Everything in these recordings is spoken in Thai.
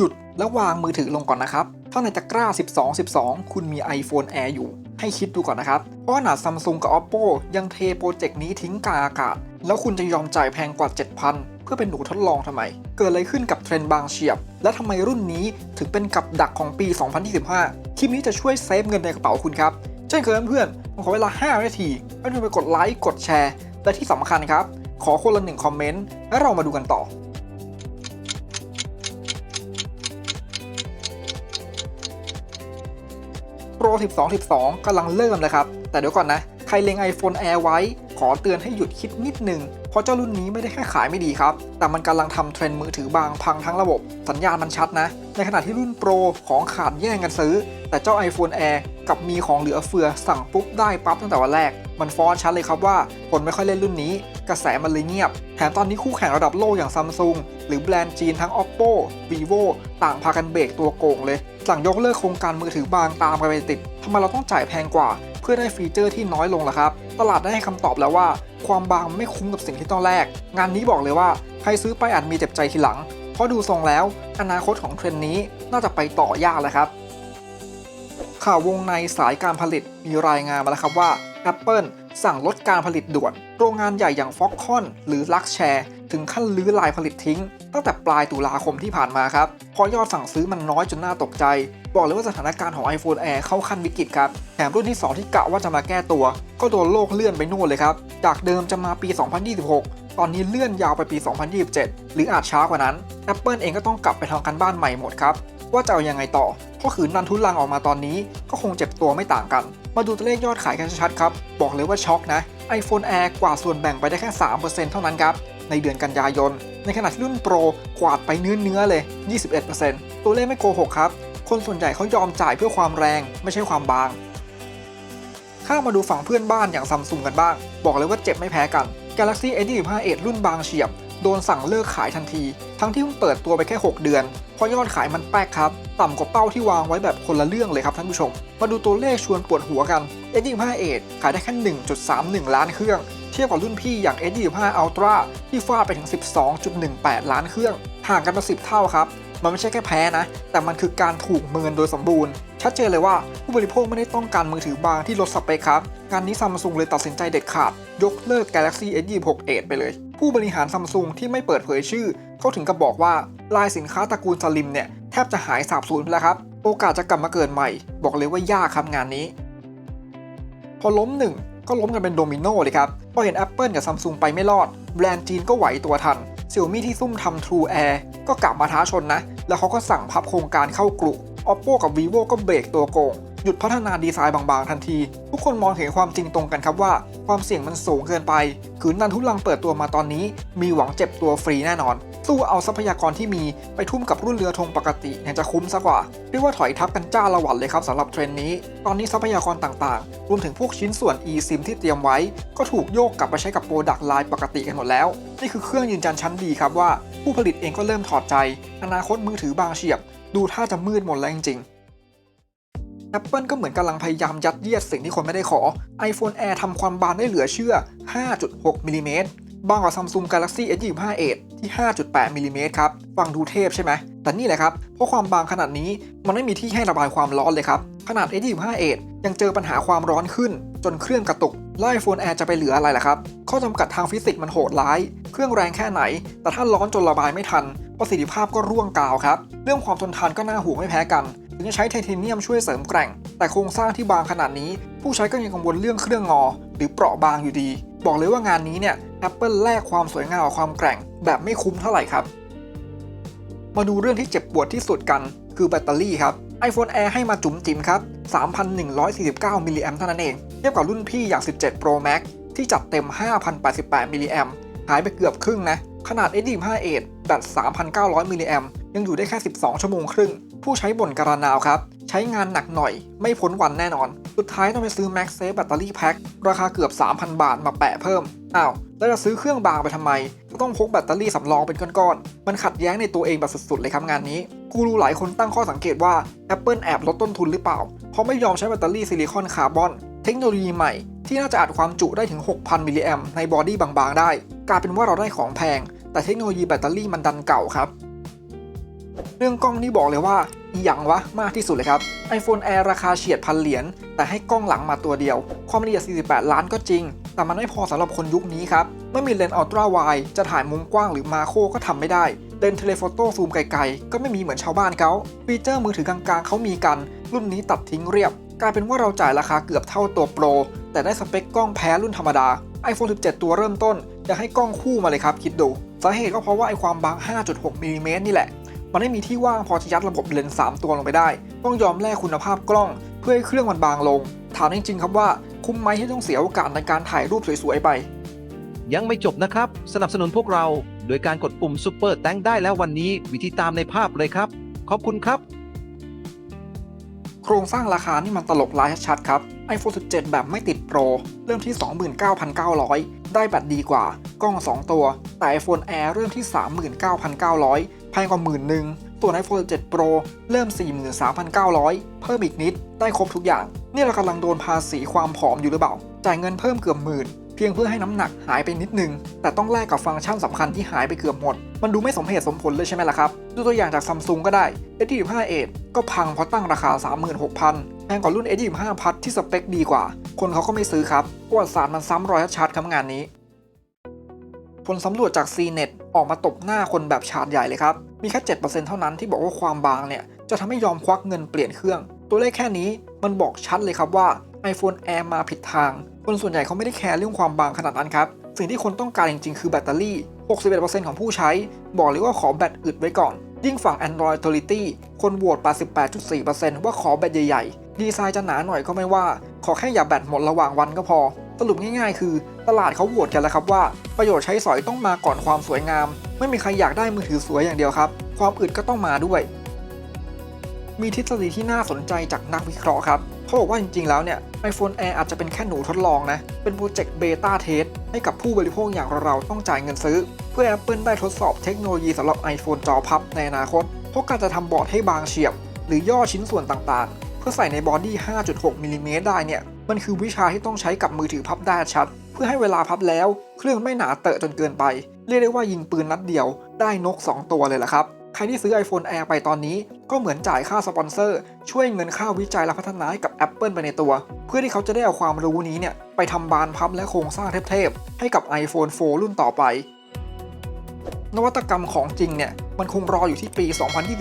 หยุดแล้ววางมือถือลงก่อนนะครับ ถ้าในตะกร้า 12 12 คุณมี iPhone Air อยู่ ให้คิดดูก่อนนะครับ เพราะขนาด Samsung กับ Oppo ยังเทโปรเจกต์นี้ทิ้งกลางอากาศ แล้วคุณจะยอมจ่ายแพงกว่า 7,000 เพื่อเป็นหนูทดลองทำไม เกิดอะไรขึ้นกับเทรนด์บางเฉียบ และทำไมรุ่นนี้ถึงเป็นกับดักของปี 2025 คลิปนี้จะช่วยเซฟเงินในกระเป๋าคุณครับ เช่นเคยเพื่อนๆผมขอเวลา 5 นาทีให้เพื่อนไปกดไลค์ กดแชร์ และที่สำคัญครับ ขอคนละหนึ่งคอมเมนต์ แล้วเรามาดูกันต่อ Pro 12 12กำลังเริ่มเลยครับ แต่เดี๋ยวก่อนนะ ใครเล็ง iPhone Air ไว้ ขอเตือนให้หยุดคิดนิดนึง เพราะเจ้ารุ่นนี้ไม่ได้แค่ขายไม่ดีครับ แต่มันกำลังทำเทรนด์มือถือบางพังทั้งระบบ สัญญาณมันชัดนะ ในขณะที่รุ่น Pro ของขาดแย่งกันซื้อ แต่เจ้า iPhone Air กับมีของเหลือเฟือสั่งปุ๊บได้ปั๊บตั้งแต่วันแรก มันฟ้อนชัดเลยครับว่าคนไม่ค่อยเล่นรุ่นนี้ กระแสมันเลยเงียบ แถมตอนนี้คู่แข่งระดับโลกอย่างซัมซุงหรือแบรนด์จีนทั้ง Oppo Vivo ต่างพากันเบรกตัวโกงเลย สั่งยกเลิกโครงการมือถือบางตามกันไปติดทำไมเราต้องจ่ายแพงกว่า เพื่อได้ฟีเจอร์ที่น้อยลงล่ะครับ ตลาดได้ให้คำตอบแล้วว่า ความบางไม่คุ้มกับสิ่งที่ต้องแลกงานนี้บอกเลยว่าใครซื้อไปอาจมีเจ็บใจทีหลัง เพราะดูทรงแล้ว อนาคตของเทรนด์นี้น่าจะไปต่อยากแล้วครับ ข่าววงในสายการผลิตมีรายงานมาแล้วครับว่า Apple สั่งลดการผลิตด่วน โรงงานใหญ่อย่าง Foxconn หรือ Luxshare ถึงขั้นลื้อลายผลิตทิ้ง ตั้งแต่ปลายตุลาคมที่ผ่านมาครับเพราะยอดสั่งซื้อมันน้อยจนน่าตกใจ บอกเลยว่าสถานการณ์ของ iPhone Air เข้าขั้นวิกฤตครับ แถมรุ่นที่ 2 ที่กะว่าจะมาแก้ตัว ก็โดนโลกเลื่อนไปนู่นเลยครับ จากเดิมจะมาปี 2026 ตอนนี้เลื่อนยาวไปปี 2027 หรืออาจช้ากว่านั้น Apple เองก็ต้องกลับไปทำการบ้านใหม่หมดครับว่าจะเอายังไงต่อเพราะขืนนันทุนลังออกมาตอนนี้ ก็คงเจ็บตัวไม่ต่างกัน มาดูตัวเลขยอดขายกันชัดๆครับ บอกเลยว่าช็อกนะ iPhone Air กว่าส่วนแบ่งไปได้แค่ 3%เท่านั้นครับ ในเดือนกันยายน ในขณะที่รุ่นโปรกวาดไปเนื้อๆเลย 21%ตัวเลขไม่โกหกครับ คนส่วนใหญ่เขายอมจ่ายเพื่อความแรงไม่ใช่ความบาง ข้ามาดูฝั่งเพื่อนบ้านอย่างซัมซุงกันบ้าง บอกเลยว่าเจ็บไม่แพ้กัน Galaxy A25 Edge รุ่นบางเฉียบ โดนสั่งเลิกขายทันที ทั้งที่เพิ่งเปิดตัวไปแค่ 6 เดือน เพราะยอดขายมันแป๊กครับ ต่ำกว่าเป้าที่วางไว้แบบคนละเรื่องเลยครับท่านผู้ชม มาดูตัวเลขชวนปวดหัวกัน S25 Edge ขายได้แค่ 1.31 ล้านเครื่อง เทียบกับรุ่นพี่อย่าง S25 Ultra ที่ฟาดไปถึง 12.18 ล้านเครื่อง ห่างกันมา10 เท่าครับมันไม่ใช่แค่แพ้นะ แต่มันคือการถูกเมินโดยสมบูรณ์ ชัดเจนเลยว่าผู้บริโภคไม่ได้ต้องการมือถือบางที่ลดสเปคครับ งานนี้ซัมซุงเลยตัดสินใจเด็ดขาด ยกเลิก Galaxy S26 Edge ไปเลย ผู้บริหารซัมซุงที่ไม่เปิดเผยชื่อ เขาถึงกับบอกว่าลายสินค้าตระกูลสลิมเนี่ย แทบจะหายสาบสูญไปแล้วครับ โอกาสจะกลับมาเกิดใหม่ บอกเลยว่ายากครับงานนี้ พอล้มหนึ่งก็ล้มกันเป็นโดมิโนเลยครับ พอเห็น Apple กับ Samsung ไปไม่รอด แบรนด์จีนก็ไหวตัวทัน Xiaomi ที่ซุ่มทำ True Air ก็กลับมาท้าชนนะ แล้วเขาก็สั่งพับโครงการเข้ากลุ่ Oppo กับ Vivo ก็เบรกตัวโกง หยุดพัฒนาดีไซน์บางๆทันที ทุกคนมองเห็นความจริงตรงกันครับว่า ความเสี่ยงมันสูงเกินไป ขืนนันทุลังเปิดตัวมาตอนนี้ มีหวังเจ็บตัวฟรีแน่นอน สู้เอาทรัพยากรที่มีไปทุ่มกับรุ่นเรือธงปกติยังจะคุ้มซะกว่าเรียกว่าถอยทับกันจ้าละหวันเลยครับสำหรับเทรนด์นี้ ตอนนี้ทรัพยากรต่างๆ รวมถึงพวกชิ้นส่วน eSIM ที่เตรียมไว้ ก็ถูกโยกกลับมาใช้กับโปรดักต์ไลน์ปกติกันหมดแล้ว นี่คือเครื่องยืนยันชั้นดีครับว่า ผู้ผลิตเองก็เริ่มถอดใจ อนาคตมือถือบางเฉียบ ดูท่าจะมืดหมดแล้วจริงๆ Apple ก็เหมือนกำลังพยายามยัดเยียดสิ่งที่คนไม่ได้ขอ iPhone Air ทำความบานได้เหลือเชื่อ 5.6มิลลิเมตรบางกว่า Samsung Galaxy S25 Edge ที่ 5.8มิลลิเมตรครับ ฟังดูเทพใช่ไหม แต่นี่แหละครับ เพราะความบางขนาดนี้มันไม่มีที่ให้ระบายความร้อนเลยครับ ขนาด S25 Edge ยังเจอปัญหาความร้อนขึ้น จนเครื่องกระตุกแล้ว iPhone Air จะไปเหลืออะไรล่ะครับ ข้อจำกัดทางฟิสิกส์มันโหดร้าย เครื่องแรงแค่ไหน แต่ถ้าร้อนจนระบายไม่ทัน ประสิทธิภาพก็ร่วงกาวครับ เรื่องความทนทานก็น่าห่วงไม่แพ้กัน ถึงจะใช้ไทเทเนียมช่วยเสริมแกร่ง แต่โครงสร้างที่บางขนาดนี้ ผู้ใช้ก็ยังกังวลเรื่องเครื่องงอ หรือเปราะบางอยู่ดี บอกเลยว่างานนี้เนี่ย Apple แลกความสวยงามกับความแกร่ง แบบไม่คุ้มเท่าไหร่ครับ มาดูเรื่องที่เจ็บปวดที่สุดกัน คือแบตเตอรี่ครับ iPhone Air ให้มาจุ๋มจิ๋มครับ 3,149 มิลลิแอมเท่านั้นเอง เทียบกับรุ่นพี่อย่าง 17 Pro Max ที่จัดเต็ม 5,088 มิลลิแอมหายไปเกือบครึ่งนะ ขนาด S25 Edge แบต 3,900 มิลลิแอมยังอยู่ได้แค่ 12 ชั่วโมงครึ่ง ผู้ใช้บ่นกระนาวครับ ใช้งานหนักหน่อย ไม่พ้นวันแน่นอน สุดท้ายต้องไปซื้อ MagSafe แบตเตอรี่แพ็คราคาเกือบ 3,000 บาทมาแปะเพิ่ม อ้าว แล้วจะซื้อเครื่องบางไปทำไม ก็ต้องพกแบตเตอรี่สำรองเป็นก้อนๆ มันขัดแย้งในตัวเองแบบสุดๆเลยครับงานนี้ กูรู้หลายคนตั้งข้อสังเกตว่า Apple แอบลดต้นทุนหรือเปล่า เพราะไม่ยอมใช้แบตเตอรี่ซิลิคอนคาร์บอน เทคโนโลยีใหม่ที่น่าจะอัดความจุได้ถึง 6,000 มิลลิแอมในบอดี้บางๆ ได้ กลายเป็นว่าเราได้ของแพง แต่เทคโนโลยีแบตเตอรี่มันดันเก่าครับ เรื่องกล้องนี่บอกเลยว่าอหย่างวะมากที่สุดเลยครับ iPhone Air ราคาเฉียดพันเหรียญแต่ให้กล้องหลังมาตัวเดียว ความละเอียด 48 ล้านก็จริง แต่มันไม่พอสำหรับคนยุคนี้ครับ ไม่มีเลนส์อัลตร้าไวจะถ่ายมุมกว้างหรือมาโครก็ทำไม่ได้ เลนส์เทเลโฟโต้ซูมไกลๆ ก็ไม่มีเหมือนชาวบ้านเขาฟีเจอร์มือถือกลางๆเขามีกัน รุ่นนี้ตัดทิ้งเรียบ กลายเป็นว่าเราจ่ายราคาเกือบเท่าตัวโปรแต่ได้สเปคกล้องแพ้รุ่นธรรมดา iPhone 17 ตัวเริ่มต้นจะให้กล้องคู่มาเลยครับคิดดูสาเหตุก็เพราะว่าไอความบาง 5.6มิลลิเมตรนี่แหละ มันไม่มีที่ว่างพอจะยัดระบบเลนส์3ตัวลงไปได้ ต้องยอมแลกคุณภาพกล้อง เพื่อให้เครื่องมันบางลง ถามจริงๆครับว่าคุ้มไหมที่ต้องเสียโอกาสในการถ่ายรูปสวยๆไป ยังไม่จบนะครับ สนับสนุนพวกเรา โดยการกดปุ่มซุปเปอร์แตงได้แล้ววันนี้วิธีตามในภาพเลยครับ ขอบคุณครับ ครงสร้างราคานี่มันตลกร้ายชัดครับ iPhone 17 แบบไม่ติดโปร เริ่มที่ 29,900 ได้แบตดีกว่า กล้อง 2 ตัว แต่ iPhone Air เริ่มที่ 39,900แพงกว่าหมื่นหนึ่งส่วน iPhone 17 Pro เริ่ม 43,900 เพิ่มอีกนิด ได้ครบทุกอย่าง นี่เรากำลังโดนภาษีความผอมอยู่หรือเปล่า จ่ายเงินเพิ่มเกือบหมื่น พียงเพื่อให้น้ำหนักหายไปนิดนึง แต่ต้องแลกกับฟังก์ชันสำคัญที่หายไปเกือบหมด มันดูไม่สมเหตุสมผลเลยใช่ไหมล่ะครับ ดูตัวอย่างจากซัมซุงก็ได้ S25 Edge ก็พังเพราะตั้งราคา 36,000 แพงกว่ารุ่น S25 พัดที่สเปคดีกว่า คนเขาก็ไม่ซื้อครับประวัติศาสตร์มันซ้ำรอยชัดครับงานนี้ ผลสำรวจจาก CNET ออกมาตบหน้าคนแบบฉาดใหญ่เลยครับ มีแค่ 7%เท่านั้นที่บอกว่าความบางเนี่ยจะทำให้ยอมควักเงินเปลี่ยนเครื่อง ตัวเลขแค่นี้มันบอกชัดเลยครับว่า iPhone Air มาผิดทาง คนส่วนใหญ่เขาไม่ได้แคร์เรื่องความบางขนาดนั้นครับ สิ่งที่คนต้องการจริงๆ คือแบตเตอรี่ 61%ของผู้ใช้ บอกเลยว่าขอแบตอึดไว้ก่อน ยิ่งฝั่ง Android Authority คนโหวต 88.4%ว่าขอแบตใหญ่ๆ ดีไซน์จะหนาหน่อยก็ไม่ว่า ขอแค่อย่าแบตหมดระหว่างวันก็พอ สรุปง่ายๆ คือตลาดเขาโหวตกันแล้วครับว่า ประโยชน์ใช้สอยต้องมาก่อนความสวยงาม ไม่มีใครอยากได้มือถือสวยอย่างเดียวครับ ความอึดก็ต้องมาด้วย มีทฤษฎีที่น่าสนใจจากนักวิเคราะห์ครับ เขาบอกว่าจริงๆ แล้วเนี่ย iPhone Air อาจจะเป็นแค่หนูทดลองนะ เป็นโปรเจกต์เบต้าเทสให้กับผู้บริโภคอย่างเราๆต้องจ่ายเงินซื้อ เพื่อ Apple ได้ทดสอบเทคโนโลยีสำหรับ iPhone จอพับในอนาคต เพราะการจะทำบอร์ดให้บางเฉียบ หรือย่อชิ้นส่วนต่างๆ เพื่อใส่ในบอดี้ 5.6มิลลิเมตรได้เนี่ย มันคือวิชาที่ต้องใช้กับมือถือพับได้ชัด เพื่อให้เวลาพับแล้ว เครื่องไม่หนาเตอะจนเกินไป เรียกได้ว่ายิงปืนนัดเดียว ได้นก 2 ตัวเลยล่ะครับ ใครที่ซื้อ iPhone Air ไปตอนนี้ ก็เหมือนจ่ายค่าสปอนเซอร์ ช่วยเงินค่าวิจัยและพัฒนาให้กับ Apple ไปในตัว เพื่อที่เขาจะได้เอาความรู้นี้เนี่ย ไปทำบานพับและโครงสร้างเทพๆ ให้กับ iPhone 4 รุ่นต่อไป นวัตกรรมของจริงเนี่ย มันคงรออยู่ที่ปี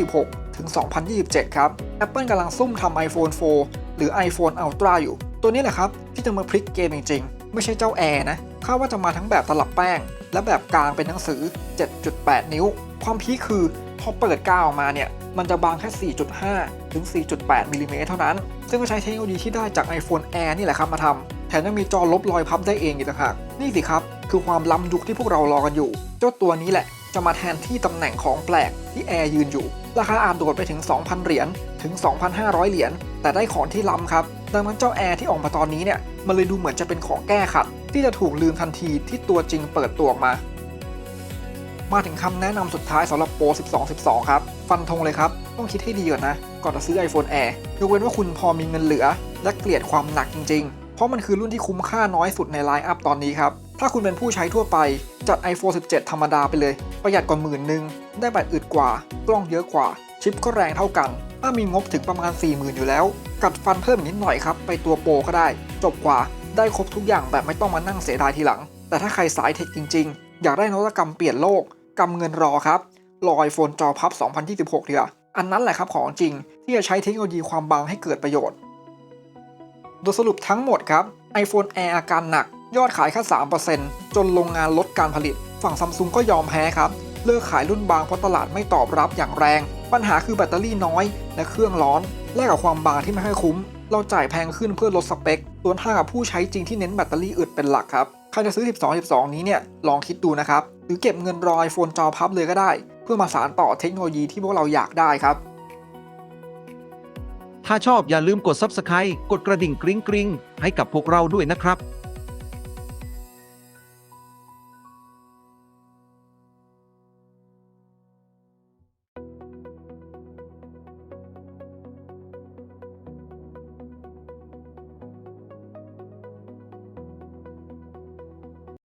2026 ถึง 2027 ครับ Apple กำลังซุ่มทำ iPhone 4 หรือ iPhone Ultra อยู่ ตัวนี้แหละครับที่จะมาพลิกเกมจริงๆ ไม่ใช่เจ้าแอร์นะคาดว่าจะมาทั้งแบบตลับแป้ง และแบบกลางเป็นหนังสือ 7.8 นิ้ว ความพีคคือ พอเปิดก้าวออกมาเนี่ยมันจะบางแค่ 4.5 ถึง 4.8มิลลิเมตรเท่านั้น ซึ่งก็ใช้เทคโนโลยีที่ได้จาก iPhone Air นี่แหละครับมาทำแถมยังมีจอลบรอยพับได้เองอีกต่างหากนี่สิครับ คือความล้ำยุคที่พวกเรารอกันอยู่ เจ้าตัวนี้แหละจะมาแทนที่ตำแหน่งของแปลกที่แอร์ยืนอยู่ ราคาอาจโดดไปถึง 2,000 เหรียญถึง 2,500 เหรียญแต่ได้ของที่ล้ำครับ ดังนั้นเจ้าแอร์ที่ออกมาตอนนี้เนี่ยมันเลยดูเหมือนจะเป็นของแก้ขัด ที่จะถูกลืมทันทีที่ตัวจริงเปิดตัวออกมา มาถึงคำแนะนำสุดท้ายสำหรับโปร 12 12 ครับ ฟันธงเลยครับ ต้องคิดให้ดีก่อนนะ ก่อนจะซื้อ iPhone Air ยกเว้นว่าคุณพอมีเงินเหลือ และเกลียดความหนักจริง ๆ เพราะมันคือรุ่นที่คุ้มค่าน้อยสุดในไลน์อัพตอนนี้ครับ ถ้าคุณเป็นผู้ใช้ทั่วไป จัด iPhone 17 ธรรมดาไปเลย ประหยัดกว่าหมื่นหนึ่งได้แบตอึดกว่า กล้องเยอะกว่า ชิปก็แรงเท่ากัน ถ้ามีงบถึงประมาณ 40,000 อยู่แล้ว กัดฟันเพิ่มนิดหน่อยครับ ไปตัวโปรก็ได้ จบกว่า ได้ครบทุกอย่างแบบไม่ต้องมานั่งเสียดายทีหลัง แต่ถ้าใครสายเทคจริง ๆ อยากได้นวัตกรรมเปลี่ยนโลก กำเงินรอครับรอ iPhone จอพับ 2026เถอะอันนั้นแหละครับของจริงที่จะใช้เทคโนโลยีความบางให้เกิดประโยชน์ โดยสรุปทั้งหมดครับ iPhone Air อาการหนัก ยอดขายแค่ 3%จนโรงงานลดการผลิต ฝั่งซัมซุงก็ยอมแพ้ครับ เลิกขายรุ่นบางเพราะตลาดไม่ตอบรับอย่างแรง ปัญหาคือแบตเตอรี่น้อยและเครื่องร้อน แลกกับความบางที่ไม่ค่อยคุ้ม เราจ่ายแพงขึ้นเพื่อลดสเปคสวนทางกับผู้ใช้จริงที่เน้นแบตเตอรี่อึดเป็นหลักครับใครจะซื้อ 12 12 นี้เนี่ยลองคิดดูนะครับ รือเก็บเงินรอ iPhone จอพับเลยก็ได้ เพื่อมาสานต่อเทคโนโลยีที่พวกเราอยากได้ครับ ถ้าชอบอย่าลืมกด Subscribe กดกระดิ่งกริ๊งกริ๊งให้กับพวกเราด้วยนะครับ